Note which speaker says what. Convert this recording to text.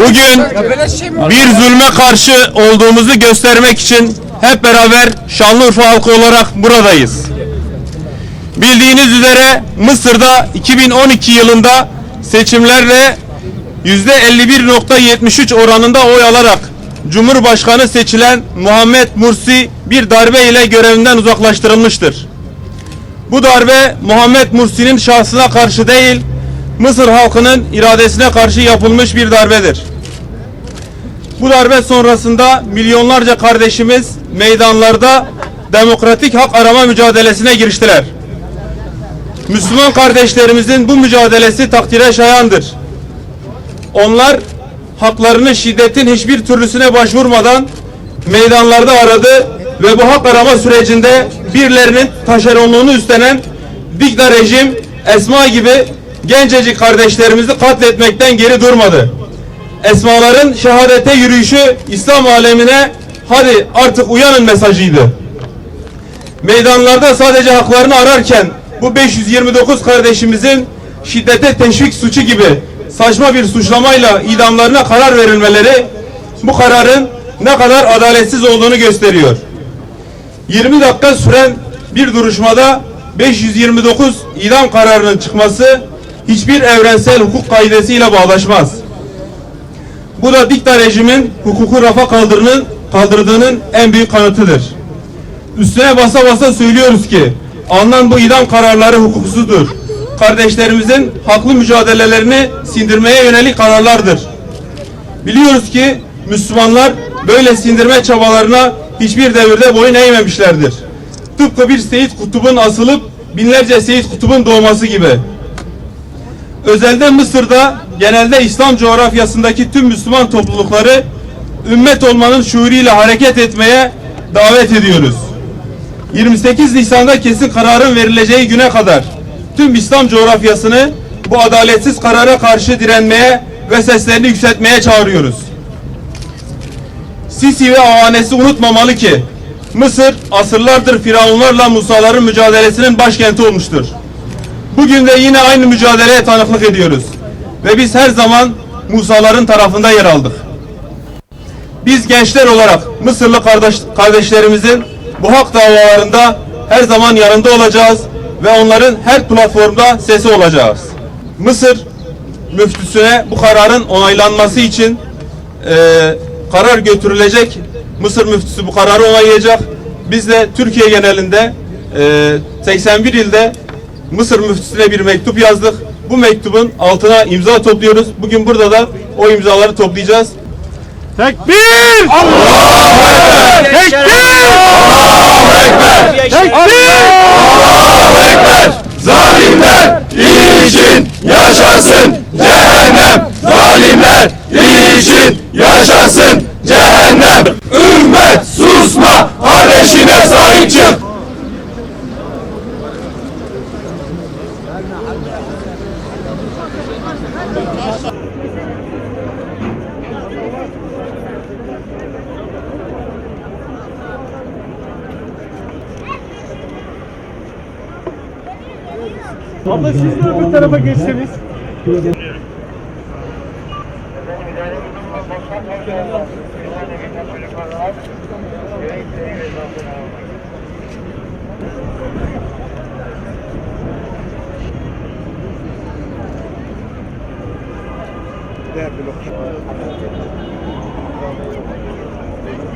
Speaker 1: Bugün bir zulme karşı olduğumuzu göstermek için hep beraber Şanlıurfa halkı olarak buradayız. Bildiğiniz üzere Mısır'da 2012 yılında seçimlerle %51.73 oranında oy alarak Cumhurbaşkanı seçilen Muhammed Mursi bir darbe ile görevinden uzaklaştırılmıştır. Bu darbe Muhammed Mursi'nin şahsına karşı değil, Mısır halkının iradesine karşı yapılmış bir darbedir. Bu darbe sonrasında milyonlarca kardeşimiz meydanlarda demokratik hak arama mücadelesine giriştiler. Müslüman kardeşlerimizin bu mücadelesi takdire şayandır. Onlar haklarını şiddetin hiçbir türlüsüne başvurmadan meydanlarda aradı ve bu hak arama sürecinde birilerinin taşeronluğunu üstlenen Dikta rejim, Esma gibi gencecik kardeşlerimizi katletmekten geri durmadı. Esmaların şehadete yürüyüşü İslam alemine hadi artık uyanın mesajıydı. Meydanlarda sadece haklarını ararken bu 529 kardeşimizin şiddete teşvik suçu gibi saçma bir suçlamayla idamlarına karar verilmeleri bu kararın ne kadar adaletsiz olduğunu gösteriyor. 20 dakika süren bir duruşmada 529 idam kararının çıkması hiçbir evrensel hukuk kaidesiyle bağdaşmaz. Bu da dikta rejimin hukuku rafa kaldırdığının, kaldırdığının en büyük kanıtıdır. Üstüne basa basa söylüyoruz ki alınan bu idam kararları hukuksuzdur. Kardeşlerimizin haklı mücadelelerini sindirmeye yönelik kararlardır. Biliyoruz ki Müslümanlar böyle sindirme çabalarına hiçbir devirde boyun eğmemişlerdir. Tıpkı bir Seyit Kutub'un asılıp binlerce Seyit Kutub'un doğması gibi. Özelde Mısır'da genelde İslam coğrafyasındaki tüm Müslüman toplulukları ümmet olmanın şuuruyla hareket etmeye davet ediyoruz. 28 Nisan'da kesin kararın verileceği güne kadar tüm İslam coğrafyasını bu adaletsiz karara karşı direnmeye ve seslerini yükseltmeye çağırıyoruz. Sisi ve avanesi unutmamalı ki Mısır asırlardır Firavunlarla Musaların mücadelesinin başkenti olmuştur. Bugün de yine aynı mücadeleye tanıklık ediyoruz. Ve biz her zaman Musaların tarafında yer aldık. Biz gençler olarak Mısırlı kardeş, kardeşlerimizin bu hak davalarında her zaman yanında olacağız ve onların her platformda sesi olacağız. Mısır müftüsüne bu kararın onaylanması için e, karar götürülecek. Mısır müftüsü bu kararı onaylayacak. Biz de Türkiye genelinde e, 81 ilde Mısır müftüsüne bir mektup yazdık. Bu mektubun altına imza topluyoruz. Bugün burada da o imzaları toplayacağız. Tekbir!
Speaker 2: Zalimler için yaşasın cehennem. Zalimler için yaşasın cehennem. Ümmet susma, kardeşine
Speaker 3: Abla siz de öbür tarafa geçseniz. ده بلوك